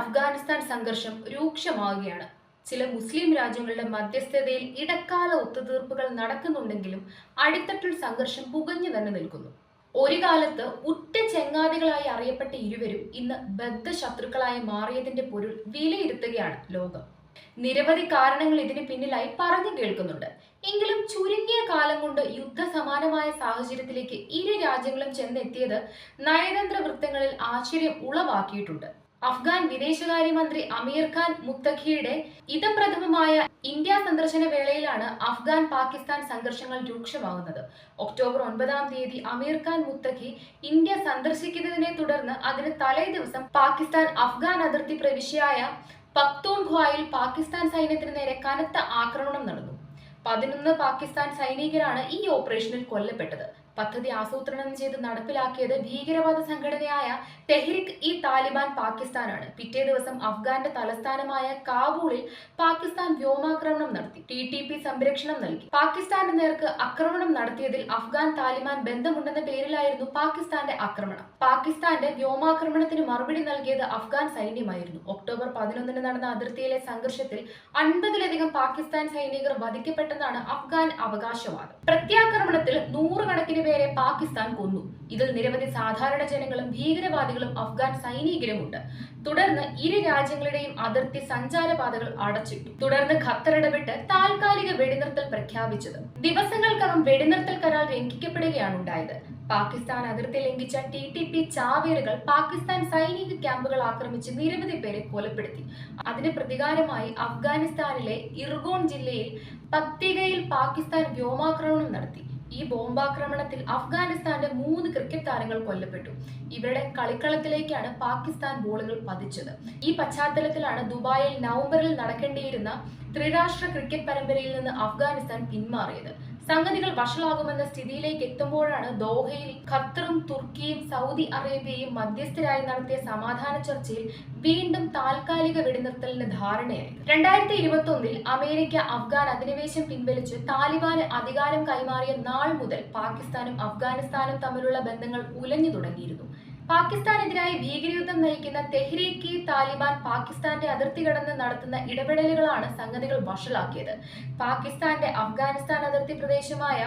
അഫ്ഗാനിസ്ഥാൻ സംഘർഷം രൂക്ഷമാവുകയാണ്. ചില മുസ്ലിം രാജ്യങ്ങളുടെ മധ്യസ്ഥതയിൽ ഇടക്കാല ഒത്തുതീർപ്പുകൾ നടക്കുന്നുണ്ടെങ്കിലും അടിത്തട്ടിൽ സംഘർഷം പുകഞ്ഞു തന്നെ നിൽക്കുന്നു. ഒരു കാലത്ത് ഉറ്റ ചെങ്ങാതികളായി അറിയപ്പെട്ട ഇരുവരും ഇന്ന് ബദ്ധശത്രുക്കളായി മാറിയതിന്റെ പൊരുൾ വിലയിരുത്തുകയാണ് ലോകം. നിരവധി കാരണങ്ങൾ ഇതിന് പിന്നിലായി പറഞ്ഞു കേൾക്കുന്നുണ്ട്. എങ്കിലും ചുരുങ്ങിയ കാലം കൊണ്ട് യുദ്ധസമാനമായ സാഹചര്യത്തിലേക്ക് ഇരു രാജ്യങ്ങളും ചെന്നെത്തിയത് നയതന്ത്ര വൃത്തങ്ങളിൽ ആശ്ചര്യം ഉളവാക്കിയിട്ടുണ്ട്. അഫ്ഗാൻ വിദേശകാര്യമന്ത്രി അമീർ ഖാൻ മുത്തഖിയുടെ ഇതപ്രഥമമായ ഇന്ത്യ സന്ദർശന വേളയിലാണ് അഫ്ഗാൻ പാകിസ്ഥാൻ സംഘർഷങ്ങൾ രൂക്ഷമാകുന്നത്. ഒക്ടോബർ ഒൻപതാം തീയതി അമീർ ഖാൻ മുത്തഖി ഇന്ത്യ സന്ദർശിക്കുന്നതിനെ തുടർന്ന് അതിന് തലേ ദിവസം പാകിസ്ഥാൻ അഫ്ഗാൻ അതിർത്തി പ്രവിശ്യയായ പക്തൂൺഖ്വായിൽ പാകിസ്ഥാൻ സൈന്യത്തിന് നേരെ കനത്ത ആക്രമണം നടന്നു. പതിനൊന്ന് പാകിസ്ഥാൻ സൈനികരാണ് ഈ ഓപ്പറേഷനിൽ കൊല്ലപ്പെട്ടത്. പദ്ധതി ആസൂത്രണം ചെയ്ത് നടപ്പിലാക്കിയത് ഭീകരവാദ സംഘടനയായ തെഹ്രിക് ഇ താലിബാൻ പാകിസ്ഥാനാണ്. പിറ്റേ ദിവസം അഫ്ഗാന്റെ തലസ്ഥാനമായ കാബൂളിൽ പാകിസ്ഥാൻ വ്യോമാക്രമണം നടത്തി. ടി ടി പി സംരക്ഷണം നൽകി. പാകിസ്ഥാന്റെ നേർക്ക് ആക്രമണം നടത്തിയതിൽ അഫ്ഗാൻ താലിബാൻ ബന്ധമുണ്ടെന്ന പേരിലായിരുന്നു പാകിസ്ഥാന്റെ ആക്രമണം. പാകിസ്ഥാന്റെ വ്യോമാക്രമണത്തിന് മറുപടി നൽകിയത് അഫ്ഗാൻ സൈന്യമായിരുന്നു. ഒക്ടോബർ പതിനൊന്നിന് നടന്ന അതിർത്തിയിലെ സംഘർഷത്തിൽ അൻപതിലധികം പാകിസ്ഥാൻ സൈനികർ വധിക്കപ്പെട്ടെന്നാണ് അഫ്ഗാൻ അവകാശവാദം. പ്രത്യാക്രമണത്തിൽ നൂറുകണക്കിന് പേരെ പാകിസ്ഥാൻ കൊന്നു. ഇതിൽ നിരവധി സാധാരണ ജനങ്ങളും ഭീകരവാദികളും അഫ്ഗാൻ സൈനികരുമുണ്ട്. തുടർന്ന് ഇരു രാജ്യങ്ങളുടെയും അതിർത്തി സഞ്ചാരപാതകൾ അടച്ചിട്ടു. തുടർന്ന് ഖത്തർ ഇടപെട്ട് താൽക്കാലിക വെടിനിർത്തൽ പ്രഖ്യാപിച്ചത്. ദിവസങ്ങൾക്കകം വെടിനിർത്തൽ കരാർ ലംഘിക്കപ്പെടുകയാണ് ഉണ്ടായത്. പാകിസ്ഥാൻ അതിർത്തി ലംഘിച്ച ടി ടി പി ചാവേറുകൾ പാകിസ്ഥാൻ സൈനിക ക്യാമ്പുകൾ ആക്രമിച്ച് നിരവധി പേരെ കൊലപ്പെടുത്തി. അതിന് പ്രതികാരമായി അഫ്ഗാനിസ്ഥാനിലെ ഇർഗോൺ ജില്ലയിൽ പക്തികയിൽ പാകിസ്ഥാൻ വ്യോമാക്രമണം നടത്തി. ഈ ബോംബാക്രമണത്തിൽ അഫ്ഗാനിസ്ഥാന്റെ മൂന്ന് ക്രിക്കറ്റ് താരങ്ങൾ കൊല്ലപ്പെട്ടു. ഇവരുടെ കളിക്കളത്തിലേക്കാണ് പാകിസ്ഥാൻ ബോളുകൾ പതിച്ചത്. ഈ പശ്ചാത്തലത്തിലാണ് ദുബായിൽ നവംബറിൽ നടക്കേണ്ടിയിരുന്ന ത്രിരാഷ്ട്ര ക്രിക്കറ്റ് പരമ്പരയിൽ നിന്ന് അഫ്ഗാനിസ്ഥാൻ പിന്മാറിയത്. സംഗതികൾ വഷളാകുമെന്ന സ്ഥിതിയിലേക്ക് എത്തുമ്പോഴാണ് ദോഹയിൽ ഖത്തറും തുർക്കിയും സൗദി അറേബ്യയും മധ്യസ്ഥരായി നടത്തിയ സമാധാന ചർച്ചയിൽ വീണ്ടും താൽക്കാലിക വെടിനിർത്തലിന് ധാരണയായി. രണ്ടായിരത്തി ഇരുപത്തി ഒന്നിൽ അമേരിക്ക അഫ്ഗാൻ അധിനിവേശം പിൻവലിച്ച് താലിബാന് അധികാരം കൈമാറിയ നാൾ മുതൽ പാകിസ്ഥാനും അഫ്ഗാനിസ്ഥാനും തമ്മിലുള്ള ബന്ധങ്ങൾ ഉലഞ്ഞു തുടങ്ങിയിരുന്നു. പാകിസ്ഥാനെതിരായി ഭീകരയുദ്ധം നയിക്കുന്ന തെഹ്രീക്ക് താലിബാൻ പാകിസ്ഥാന്റെ അതിർത്തി കടന്ന് നടത്തുന്ന ഇടപെടലുകളാണ് സംഗതികൾ വഷളാക്കിയത്. പാകിസ്ഥാന്റെ അഫ്ഗാനിസ്ഥാൻ അതിർത്തി പ്രദേശമായ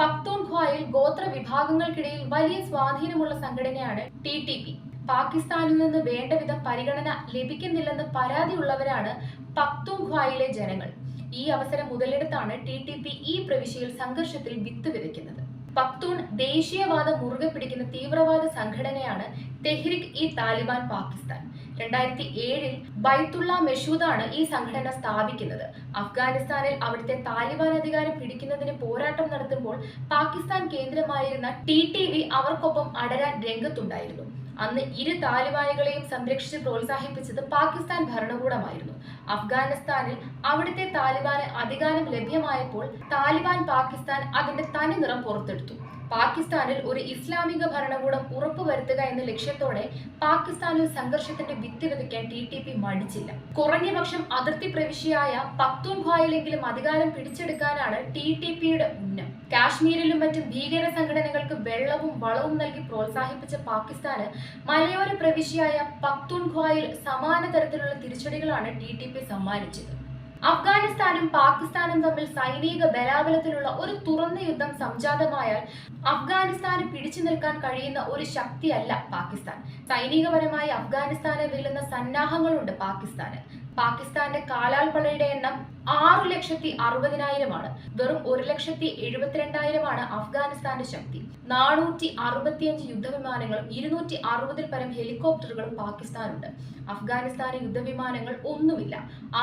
പക്തൂൺഖ്വായിൽ ഗോത്ര വിഭാഗങ്ങൾക്കിടയിൽ വലിയ സ്വാധീനമുള്ള സംഘടനയാണ് ടി ടി പി. പാകിസ്ഥാനിൽ നിന്ന് വേണ്ട വിധം പരിഗണന ലഭിക്കുന്നില്ലെന്ന് പരാതിയുള്ളവരാണ് പക്തൂൺഖ്വായിലെ ജനങ്ങൾ. ഈ അവസരം മുതലെടുത്താണ് ടി ടി പി ഈ പ്രവിശ്യയിൽ സംഘർഷത്തിൽ വിത്ത് വിതയ്ക്കുന്നത് പക്തൂൺ ദേശീയവാദം മുറുകെ പിടിക്കുന്ന തീവ്രവാദ സംഘടനയാണ് തെഹ്രിക് ഇ താലിബാൻ പാകിസ്ഥാൻ. രണ്ടായിരത്തി ഏഴിൽ ബൈത്തുള്ള മെഷൂദാണ് ഈ സംഘടന സ്ഥാപിക്കുന്നത്. അഫ്ഗാനിസ്ഥാനിൽ അവിടുത്തെ താലിബാൻ അധികാരം പിടിക്കുന്നതിന് പോരാട്ടം നടത്തുമ്പോൾ പാകിസ്ഥാൻ കേന്ദ്രമായിരുന്ന ടി ടി വി അവർക്കൊപ്പം അടരാൻ രംഗത്തുണ്ടായിരുന്നു. അന്ന് ഇരു താലിബാനുകളെയും സംരക്ഷിച്ച് പ്രോത്സാഹിപ്പിച്ചത് പാകിസ്ഥാൻ ഭരണകൂടമായിരുന്നു. അഫ്ഗാനിസ്ഥാനിൽ അവിടുത്തെ താലിബാന് അധികാരം ലഭ്യമായപ്പോൾ താലിബാൻ പാകിസ്ഥാൻ അതിന്റെ തനി നിറം പുറത്തെടുത്തു. പാകിസ്ഥാനിൽ ഒരു ഇസ്ലാമിക ഭരണകൂടം ഉറപ്പുവരുത്തുക എന്ന ലക്ഷ്യത്തോടെ പാകിസ്ഥാനിൽ സംഘർഷത്തിന്റെ വിത്തി വിതയ്ക്കാൻ ടി ടി പി മടിച്ചില്ല. കുറഞ്ഞപക്ഷം അതിർത്തി പ്രവിശ്യയായ പക്തൂൺഖ്വായിലെങ്കിലും അധികാരം പിടിച്ചെടുക്കാനാണ് ടി ടി പിയുടെ ഉന്നം കാശ്മീരിലും മറ്റും ഭീകര സംഘടനകൾക്ക് വെള്ളവും വളവും നൽകി പ്രോത്സാഹിപ്പിച്ച പാകിസ്ഥാന് മലയോര പ്രവിശ്യയായ പക്തൂൺഖ്വായിൽ സമാന തരത്തിലുള്ള തിരിച്ചടികളാണ് ടി ടി പി സമ്മാനിച്ചത്. അഫ്ഗാനിസ്ഥാനും പാകിസ്ഥാനും തമ്മിൽ സൈനിക ബലാബലത്തിലുള്ള ഒരു തുറന്ന യുദ്ധം സംജാതമായാൽ അഫ്ഗാനിസ്ഥാന് പിടിച്ചു നിൽക്കാൻ കഴിയുന്ന ഒരു ശക്തിയല്ല പാകിസ്ഥാൻ. സൈനികപരമായി അഫ്ഗാനിസ്ഥാനെ വെല്ലുന്ന സന്നാഹങ്ങളുണ്ട് പാകിസ്ഥാന്. പാകിസ്ഥാന്റെ കാലാൾപ്പടയുടെ എണ്ണം ആറ് ലക്ഷത്തി അറുപതിനായിരമാണ്. വെറും ഒരു ലക്ഷത്തി എഴുപത്തിരണ്ടായിരമാണ് അഫ്ഗാനിസ്ഥാന്റെ ശക്തി. നാനൂറ്റി അറുപത്തിയഞ്ച് യുദ്ധവിമാനങ്ങളും ഇരുന്നൂറ്റി അറുപതിൽ പരം ഹെലികോപ്റ്ററുകളും പാകിസ്ഥാനുണ്ട്. അഫ്ഗാനിസ്ഥാന് യുദ്ധവിമാനങ്ങൾ ഒന്നുമില്ല.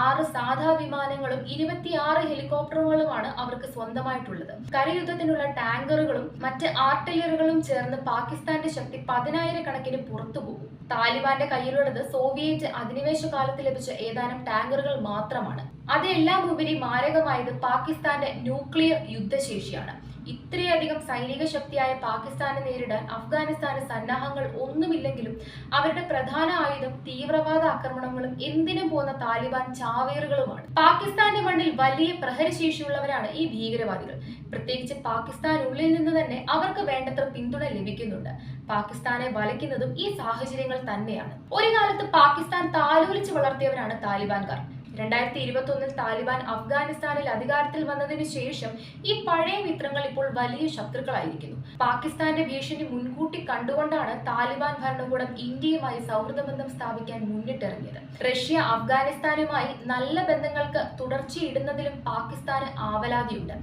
ആറ് സാധാ വിമാനങ്ങളും ഇരുപത്തിയാറ് ഹെലികോപ്റ്ററുകളുമാണ് അവർക്ക് സ്വന്തമായിട്ടുള്ളത്. കരയുദ്ധത്തിനുള്ള ടാങ്കറുകളും മറ്റ് ആർട്ടിലറികളും ചേർന്ന് പാകിസ്ഥാന്റെ ശക്തി പതിനായിരക്കണക്കിന് പുറത്തുപോകും. താലിബാന്റെ കയ്യിലുള്ളത് സോവിയറ്റ് അധിനിവേശ കാലത്ത് ലഭിച്ച ഏതാനും ടാങ്കറുകൾ മാത്രമാണ്. അതെല്ലാം ഉപരി മാരകമായത് പാകിസ്ഥാന്റെ ന്യൂക്ലിയർ യുദ്ധശേഷിയാണ്. ഇത്രയധികം സൈനിക ശക്തിയായ പാകിസ്ഥാനെ നേരിടാൻ അഫ്ഗാനിസ്ഥാന് സന്നാഹങ്ങൾ ഒന്നുമില്ലെങ്കിലും അവരുടെ പ്രധാന ആയുധം തീവ്രവാദ ആക്രമണങ്ങളും എന്തിനും പോകുന്ന താലിബാൻ ചാവേറുകളുമാണ്. പാകിസ്ഥാന്റെ മണ്ണിൽ വലിയ പ്രഹരശേഷിയുള്ളവരാണ് ഈ ഭീകരവാദികൾ. പ്രത്യേകിച്ച് പാകിസ്ഥാനുള്ളിൽ നിന്ന് തന്നെ അവർക്ക് വേണ്ടത്ര പിന്തുണ ലഭിക്കുന്നുണ്ട്. പാകിസ്ഥാനെ വലയ്ക്കുന്നതും ഈ സാഹചര്യങ്ങൾ തന്നെയാണ്. ഒരു കാലത്ത് പാകിസ്ഥാൻ താലോലിച്ച് വളർത്തിയവരാണ് താലിബാൻകാർ. രണ്ടായിരത്തി ഇരുപത്തി ഒന്നിൽ താലിബാൻ അഫ്ഗാനിസ്ഥാനിൽ അധികാരത്തിൽ വന്നതിന് ശേഷം ഈ പഴയ മിത്രങ്ങൾ ഇപ്പോൾ വലിയ ശത്രുക്കളായിരിക്കുന്നു. പാകിസ്ഥാന്റെ ഭീഷണി മുൻകൂട്ടി കണ്ടുകൊണ്ടാണ് താലിബാൻ ഭരണകൂടം ഇന്ത്യയുമായി സൗഹൃദ ബന്ധം സ്ഥാപിക്കാൻ മുന്നിട്ടിറങ്ങിയത്. റഷ്യ അഫ്ഗാനിസ്ഥാനുമായി നല്ല ബന്ധങ്ങൾക്ക് തുടർച്ചയിടുന്നതിലും പാകിസ്ഥാന് ആവലാതിയുണ്ട്.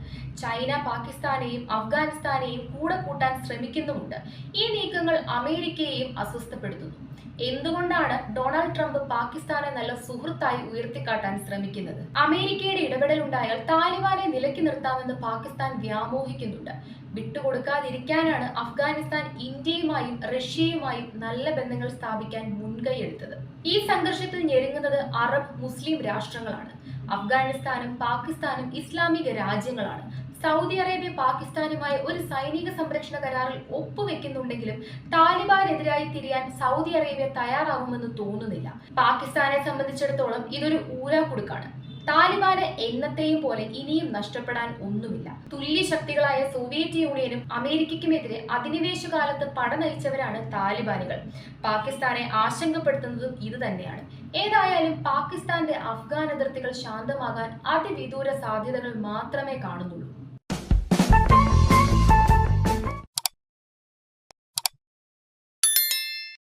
ചൈന പാകിസ്ഥാനെയും അഫ്ഗാനിസ്ഥാനെയും കൂടെ കൂട്ടാൻ ശ്രമിക്കുന്നുമുണ്ട്. ഈ നീക്കങ്ങൾ അമേരിക്കയെയും അസ്വസ്ഥപ്പെടുത്തുന്നു. എന്തുകൊണ്ടാണ് ഡൊണാൾഡ് ട്രംപ് പാകിസ്ഥാനെ നല്ല സുഹൃത്തായി ഉയർത്തിക്കാട്ടാൻ ശ്രമിക്കുന്നത്. അമേരിക്കയുടെ ഇടപെടൽ ഉണ്ടായാൽ താലിബാനെ നിലയ്ക്ക് നിർത്താമെന്ന് പാകിസ്ഥാൻ വ്യാമോഹിക്കുന്നുണ്ട്. വിട്ടുകൊടുക്കാതിരിക്കാനാണ് അഫ്ഗാനിസ്ഥാൻ ഇന്ത്യയുമായും റഷ്യയുമായും നല്ല ബന്ധങ്ങൾ സ്ഥാപിക്കാൻ മുൻകൈയെടുത്തത്. ഈ സംഘർഷത്തിൽ ഞെരുങ്ങുന്നത് അറബ് മുസ്ലിം രാഷ്ട്രങ്ങളാണ്. അഫ്ഗാനിസ്ഥാനും പാകിസ്ഥാനും ഇസ്ലാമിക രാജ്യങ്ങളാണ്. സൗദി അറേബ്യ പാകിസ്ഥാനുമായി ഒരു സൈനിക സംരക്ഷണ കരാറിൽ ഒപ്പുവെക്കുന്നുണ്ടെങ്കിലും താലിബാനെതിരായി തിരിയാൻ സൗദി അറേബ്യ തയ്യാറാവുമെന്ന് തോന്നുന്നില്ല. പാകിസ്ഥാനെ സംബന്ധിച്ചിടത്തോളം ഇതൊരു ഊരാക്കുടുക്കാണ്. താലിബാന് എന്നത്തെയും പോലെ ഇനിയും നഷ്ടപ്പെടാൻ ഒന്നുമില്ല. തുല്യ ശക്തികളായ സോവിയറ്റ് യൂണിയനും അമേരിക്കയ്ക്കുമെതിരെ അധിനിവേശ കാലത്ത് പട നയിച്ചവരാണ് താലിബാനുകൾ. പാകിസ്ഥാനെ ആശങ്കപ്പെടുത്തുന്നതും ഇത് തന്നെയാണ് ഏതായാലും പാകിസ്ഥാന്റെ അഫ്ഗാൻ അതിർത്തികൾ ശാന്തമാകാൻ അതിവിദൂര സാധ്യതകൾ മാത്രമേ കാണുന്നുള്ളൂ.